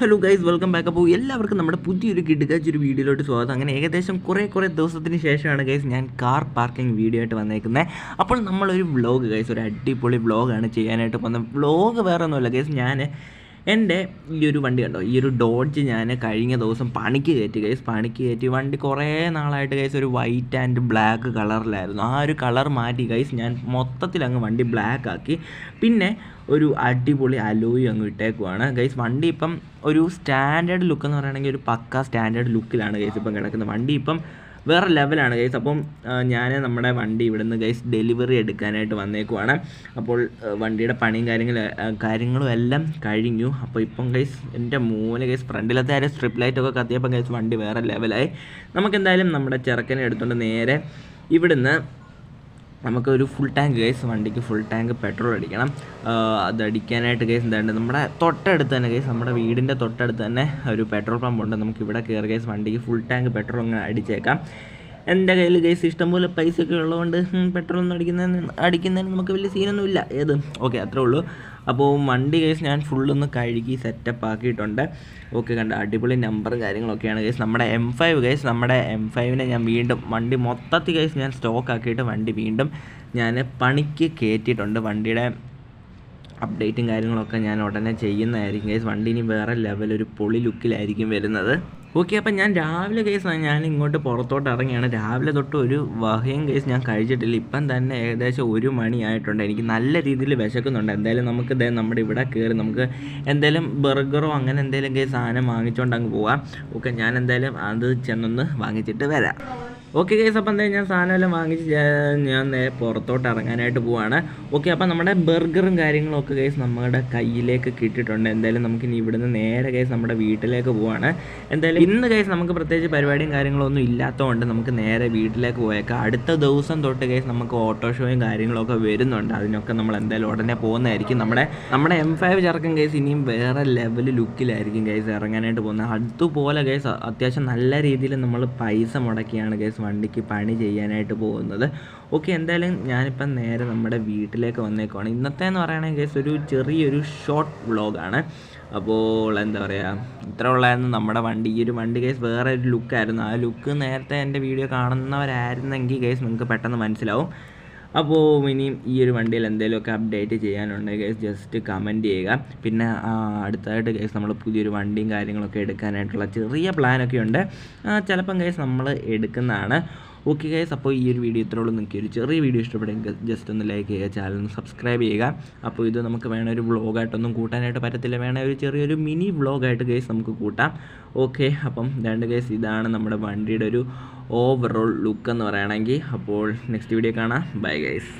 Hello guys welcome back അപ്പോൾ എല്ലാവർക്കും നമ്മുടെ പുതിയൊരു കിടുകാച്ചൊരു വീഡിയോയിലോട്ട് സ്വാഗതം. അങ്ങനെ ഏകദേശം കുറേ കുറേ ദിവസത്തിന് ശേഷമാണ് ഗൈസ് ഞാൻ കാർ പാർക്കിംഗ് വീഡിയോ ആയിട്ട് വന്നേക്കുന്നത് അപ്പോൾ നമ്മളൊരു വ്ളോഗ് ഗൈസ് ഒരു അടിപൊളി വ്ളോഗാണ് ചെയ്യാനായിട്ട് പോകുന്നത്. വ്ളോഗ് വേറെ ഒന്നുമല്ല ഗൈസ് ഞാൻ എന്റെ ഈ ഒരു വണ്ടി കണ്ടോ? ഈ ഒരു ഡോഡ്ജ് ഞാൻ കഴിഞ്ഞ ദിവസം പണിക്ക് കയറ്റി ഗൈസ് പണിക്ക് കയറ്റി വണ്ടി കുറേ നാളായിട്ട് ഗൈസ് ഒരു വൈറ്റ് ആൻഡ് ബ്ലാക്ക് കളറിലായിരുന്നു ആ ഒരു കളർ മാറ്റി ഗൈസ് ഞാൻ മൊത്തത്തിൽ അങ്ങ് വണ്ടി ബ്ലാക്ക് ആക്കി. പിന്നെ ഒരു അടിപൊളി അലോയി അങ്ങ് ഇട്ടേക്കുവാണ്. ഗൈസ് വണ്ടി ഇപ്പം ഒരു സ്റ്റാൻഡേർഡ് ലുക്ക് എന്ന് പറയുകയാണെങ്കിൽ ഒരു പക്ക സ്റ്റാൻഡേർഡ് ലുക്കിലാണ് ഗൈസ് ഇപ്പം കിടക്കുന്നത്. വണ്ടി ഇപ്പം വേറെ ലെവലാണ് ഗൈസ് അപ്പം ഞാൻ നമ്മുടെ വണ്ടി ഇവിടുന്ന് ഗൈസ് ഡെലിവറി എടുക്കാനായിട്ട് വന്നേക്കുവാണ്. അപ്പോൾ വണ്ടിയുടെ പണിയും കാര്യങ്ങളും കാര്യങ്ങളും എല്ലാം കഴിഞ്ഞു. അപ്പോൾ ഇപ്പം ഗൈസ് എന്റെ മൂന്ന് ഗൈസ് ഫ്രണ്ടിലത്തെ ആരും സ്ട്രിപ്പ് ലൈറ്റൊക്കെ കത്തിയപ്പം ഗൈസ് വണ്ടി വേറെ ലെവലായി നമുക്ക് എന്തായാലും നമ്മുടെ ചെറുക്കനെ എടുത്തുകൊണ്ട് നേരെ ഇവിടുന്ന് നമുക്കൊരു ഫുൾ ടാങ്ക് ഗൈസ് വണ്ടിക്ക് ഫുൾ ടാങ്ക് പെട്രോൾ അടിക്കണം. അതടിക്കാനായിട്ട് അത് അടിക്കാനായിട്ട് ഗൈസ് എന്താണ് നമ്മുടെ തൊട്ടടുത്ത് തന്നെ ഗൈസ് നമ്മുടെ വീടിന്റെ തൊട്ടടുത്ത് തന്നെ ഒരു പെട്രോൾ പമ്പ് ഉണ്ട്. നമുക്ക് ഇവിടെ കയറി ഗൈസ് വണ്ടിക്ക് ഫുൾ ടാങ്ക് പെട്രോൾ അങ്ങനെ അടിച്ചേക്കാം. എന്റെ കയ്യിൽ ഗൈസ് ഇഷ്ടംപോലെ പൈസയൊക്കെ ഉള്ളതുകൊണ്ട് പെട്രോൾ ഒന്നും അടിക്കുന്നതിന് അടിക്കുന്നതിന് നമുക്ക് വലിയ സീനൊന്നുമില്ല ഏത്? ഓക്കെ അത്രേ ഉള്ളൂ. അപ്പോൾ വണ്ടി കേസ് ഞാൻ ഫുള്ളൊന്ന് കഴുകി സെറ്റപ്പ് ആക്കിയിട്ടുണ്ട്. ഓക്കെ കണ്ട? അടിപൊളി നമ്പറും കാര്യങ്ങളൊക്കെയാണ് കേസ് നമ്മുടെ എം ഫൈവ് കേസ് നമ്മുടെ എം ഫൈവിനെ ഞാൻ വീണ്ടും വണ്ടി മൊത്തത്തിൽ കേസ് ഞാൻ സ്റ്റോക്ക് ആക്കിയിട്ട് വണ്ടി വീണ്ടും ഞാൻ പണിക്ക് കയറ്റിയിട്ടുണ്ട് വണ്ടിയുടെ അപ്ഡേറ്റും കാര്യങ്ങളൊക്കെ ഞാൻ ഉടനെ ചെയ്യുന്നതായിരിക്കും കേസ് വണ്ടി ഇനി വേറെ ലെവൽ ഒരു പൊളി ലുക്കിലായിരിക്കും വരുന്നത്. ഓക്കെ അപ്പം ഞാൻ രാവിലെ കേസ് ഞാൻ ഇങ്ങോട്ട് പുറത്തോട്ട് ഇറങ്ങിയാണ്. രാവിലെ തൊട്ട് ഒരു വഹയും കേസ് ഞാൻ കഴിച്ചിട്ടില്ല. ഇപ്പം തന്നെ ഏകദേശം ഒരു മണിയായിട്ടുണ്ട്. എനിക്ക് നല്ല രീതിയിൽ വിശക്കുന്നുണ്ട്. എന്തായാലും നമുക്ക് ഇതേ നമ്മുടെ ഇവിടെ കയറി നമുക്ക് എന്തായാലും ബർഗറോ അങ്ങനെ എന്തെങ്കിലും കേസ് സാധനം വാങ്ങിച്ചുകൊണ്ട് അങ്ങ് പോവാം. ഓക്കെ ഞാൻ എന്തായാലും അത് ചെന്നൊന്ന് വാങ്ങിച്ചിട്ട് വരാം. ഓക്കെ കേസ് അപ്പം എന്തായാലും ഞാൻ സാധനമെല്ലാം വാങ്ങിച്ച് ഞാൻ- നേരെ പുറത്തോട്ട് ഇറങ്ങാനായിട്ട് പോവാണ്. ഓക്കെ അപ്പം നമ്മുടെ ബർഗറും കാര്യങ്ങളും ഒക്കെ കേസ് നമ്മുടെ കയ്യിലേക്ക് കിട്ടിയിട്ടുണ്ട്. എന്തായാലും നമുക്ക് ഇനി ഇവിടുന്ന് നേരെ കേസ് നമ്മുടെ വീട്ടിലേക്ക് പോവാണ്. എന്തായാലും ഇന്ന് കേസ് നമുക്ക് പ്രത്യേകിച്ച് പരിപാടിയും കാര്യങ്ങളൊന്നും ഇല്ലാത്തതുകൊണ്ട് നമുക്ക് നേരെ വീട്ടിലേക്ക് പോയേക്കാം. അടുത്ത ദിവസം തൊട്ട് കേസ് നമുക്ക് ഓട്ടോ ഷോയും കാര്യങ്ങളൊക്കെ വരുന്നുണ്ട്. അതിനൊക്കെ നമ്മൾ എന്തായാലും ഉടനെ പോകുന്നതായിരിക്കും. നമ്മുടെ നമ്മുടെ എം ഫൈവ് ചെറുക്കൻ കേസ് ഇനിയും വേറെ ലെവൽ ലുക്കിലായിരിക്കും കേസ് ഇറങ്ങാനായിട്ട് പോകുന്നത്. അതുപോലെ കേസ് അത്യാവശ്യം നല്ല രീതിയിൽ നമ്മൾ പൈസ മുടക്കിയാണ് കേസ് വണ്ടിക്ക് പണി ചെയ്യാനായിട്ട് പോകുന്നത്. ഓക്കെ എന്തായാലും ഞാനിപ്പം നേരെ നമ്മുടെ വീട്ടിലേക്ക് വന്നേക്കുവാണ്. ഇന്നത്തെ എന്ന് പറയുകയാണെങ്കിൽ ഒരു ചെറിയൊരു ഷോർട്ട് വ്ളോഗാണ് അപ്പോൾ എന്താ പറയുക ഇത്ര ഉള്ളായിരുന്നു നമ്മുടെ വണ്ടി. ഈ ഒരു വണ്ടി കേസ് വേറെ ഒരു ലുക്കായിരുന്നു ആ ലുക്ക് നേരത്തെ എന്റെ വീഡിയോ കാണുന്നവരായിരുന്നെങ്കിൽ കേസ് നിങ്ങൾക്ക് പെട്ടെന്ന് മനസ്സിലാവും. അപ്പോൾ ഇനിയും ഈ ഒരു വണ്ടിയിൽ എന്തെങ്കിലുമൊക്കെ അപ്ഡേറ്റ് ചെയ്യാനുണ്ടെങ്കിൽ ജസ്റ്റ് കമന്റ് ചെയ്യുക. പിന്നെ അടുത്തായിട്ട് ഗൈസ് നമ്മൾ പുതിയൊരു വണ്ടിയും കാര്യങ്ങളൊക്കെ എടുക്കാനായിട്ടുള്ള ചെറിയ പ്ലാനൊക്കെ ഉണ്ട്. ചിലപ്പം കേസ് നമ്മൾ എടുക്കുന്നതാണ് ഓക്കെ ഗൈസ് അപ്പോൾ ഈ ഒരു വീഡിയോ ഇത്രയുള്ളൂ നിങ്ങൾക്ക് ഒരു ചെറിയ വീഡിയോ ഇഷ്ടപ്പെടുമെങ്കിൽ ജസ്റ്റ് ഒന്ന് ലൈക്ക് ചെയ്യുക ചാനൽ ഒന്ന് സബ്സ്ക്രൈബ് ചെയ്യുക. അപ്പോൾ ഇത് നമുക്ക് വേണ ഒരു വ്ളോഗായിട്ടൊന്നും കൂട്ടാനായിട്ട് പറ്റത്തില്ല. വേണ ഒരു ചെറിയൊരു മിനി വ്ളോഗായിട്ട് ഗൈസ് നമുക്ക് കൂട്ടാം. ഓക്കെ അപ്പം രണ്ട് ഗൈസ് ഇതാണ് നമ്മുടെ വണ്ടിയുടെ ഒരു ഓവറോൾ ലുക്ക് എന്ന് പറയുകയാണെങ്കിൽ അപ്പോൾ നെക്സ്റ്റ് വീഡിയോ കാണാം. Bye guys